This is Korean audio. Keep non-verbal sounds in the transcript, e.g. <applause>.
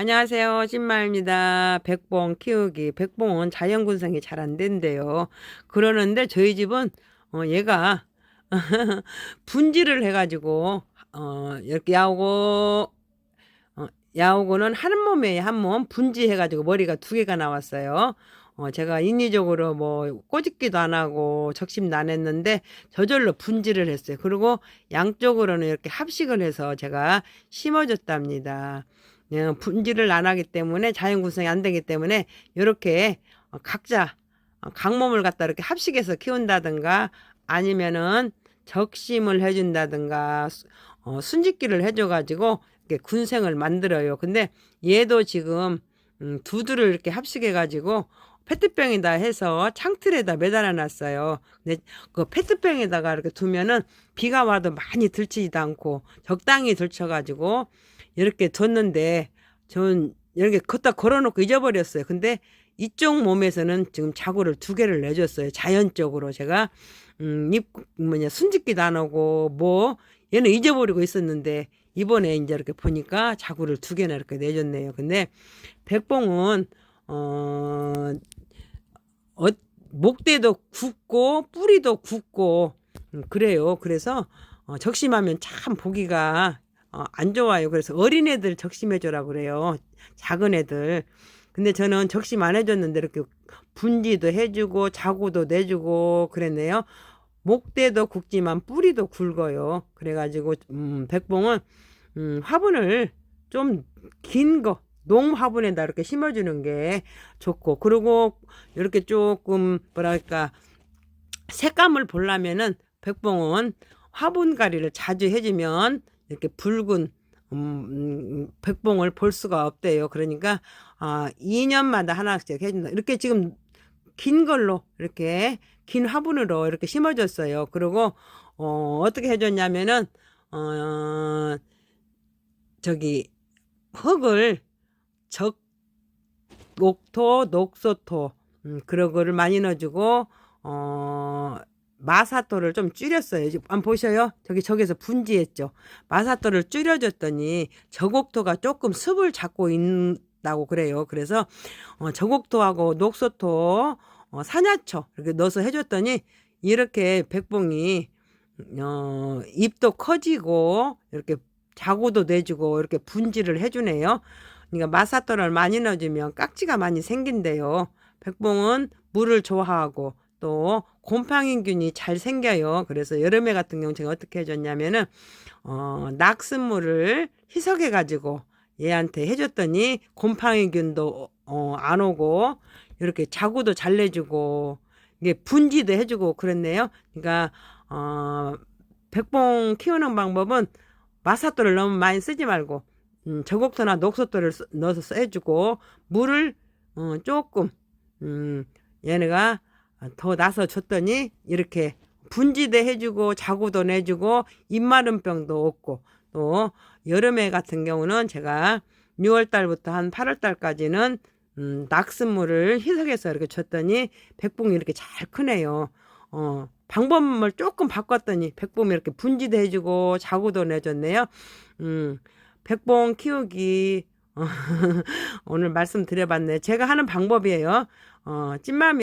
안녕하세요. 찐마입니다. 백봉 키우기. 백봉은 자연 군생이 잘 안 된대요. 그러는데 저희 집은 어, 얘가 <laughs> 분지를 해가지고 어, 이렇게 야오고 어, 야오고는 한 몸에 한 몸 분지해가지고 머리가 두 개가 나왔어요. 어, 제가 인위적으로 뭐 꼬집기도 안 하고 적심도 안 했는데 저절로 분지를 했어요. 그리고 양쪽으로는 이렇게 합식을 해서 제가 심어줬답니다. 예, 분지를 안 하기 때문에 자연 구성이 안 되기 때문에 이렇게 어, 각자 어, 강몸을 갖다 이렇게 합식해서 키운다든가 아니면은 적심을 해준다든가 수- 어, 순짓기를 해줘가지고 이렇게 군생을 만들어요. 근데 얘도 지금 음, 두두를 이렇게 합식해가지고 페트병에다 해서 창틀에다 매달아 놨어요. 근데 그 페트병에다가 이렇게 두면은 비가 와도 많이 들치지도 않고 적당히 들쳐가지고 이렇게 뒀는데 전 이렇게 걷다 걸어놓고 잊어버렸어요. 근데 이쪽 몸에서는 지금 자구를 두 개를 내줬어요. 자연적으로 제가 음, 입 뭐냐 순짓기도 안 하고 뭐 얘는 잊어버리고 있었는데 이번에 이제 이렇게 보니까 자구를 두 개나 이렇게 내줬네요. 근데 백봉은 어, 어 목대도 굵고 뿌리도 굵고 음, 그래요. 그래서 어, 적심하면 참 보기가 어, 안 좋아요. 그래서 어린애들 적심해줘라 그래요. 작은 애들. 근데 저는 적심 안 해줬는데 이렇게 분지도 해주고 자구도 내주고 그랬네요. 목대도 굵지만 뿌리도 굵어요. 그래가지고 음, 백봉은 음, 화분을 좀 긴 거, 농 화분에다 이렇게 심어주는 게 좋고 그리고 이렇게 조금 뭐랄까 색감을 보려면은 백봉은 화분가리를 자주 해주면 이렇게 붉은 음, 음, 백봉을 볼 수가 없대요. 그러니까 아 2년마다 하나씩 해준다. 이렇게 지금 긴 걸로 이렇게 긴 화분으로 이렇게 심어줬어요. 그리고 어, 어떻게 해줬냐면은 어, 저기 흙을 적 녹토, 녹소토 음, 그런 거를 많이 넣어주고 어 마사토를 좀 줄였어요. 안 보셔요? 저기 저기서 분지했죠. 마사토를 줄여줬더니 저곡토가 조금 습을 잡고 있다고 그래요. 그래서 어, 저곡토하고 녹소토, 어, 산야초 이렇게 넣어서 해줬더니 이렇게 백봉이 어, 입도 커지고 이렇게 자구도 내주고 이렇게 분지를 해주네요. 그러니까 마사토를 많이 넣어주면 깍지가 많이 생긴대요. 백봉은 물을 좋아하고 또 곰팡이균이 잘 생겨요. 그래서 여름에 같은 경우 제가 어떻게 해줬냐면은 어, 낙순물을 희석해 가지고 얘한테 해줬더니 곰팡이균도 어, 안 오고 이렇게 자구도 잘 내주고 이게 분지도 해주고 그랬네요. 그러니까 어, 백봉 키우는 방법은 마사토를 너무 많이 쓰지 말고 음, 저곡토나 녹소토를 쓰- 넣어서 써주고 물을 어, 조금 음, 얘네가 더 나서 줬더니 이렇게 분지대 해주고 자구도 내주고 입마른 병도 없고 또 여름에 같은 경우는 제가 6월 달부터 한 8월 달까지는 음, 낙순물을 희석해서 이렇게 줬더니 백봉이 이렇게 잘 크네요. 어, 방법을 조금 바꿨더니 백봉이 이렇게 분지도 해주고 자구도 내줬네요. 음, 백봉 키우기 어, <laughs> 오늘 말씀드려봤네. 제가 하는 방법이에요. 어, 찐맘이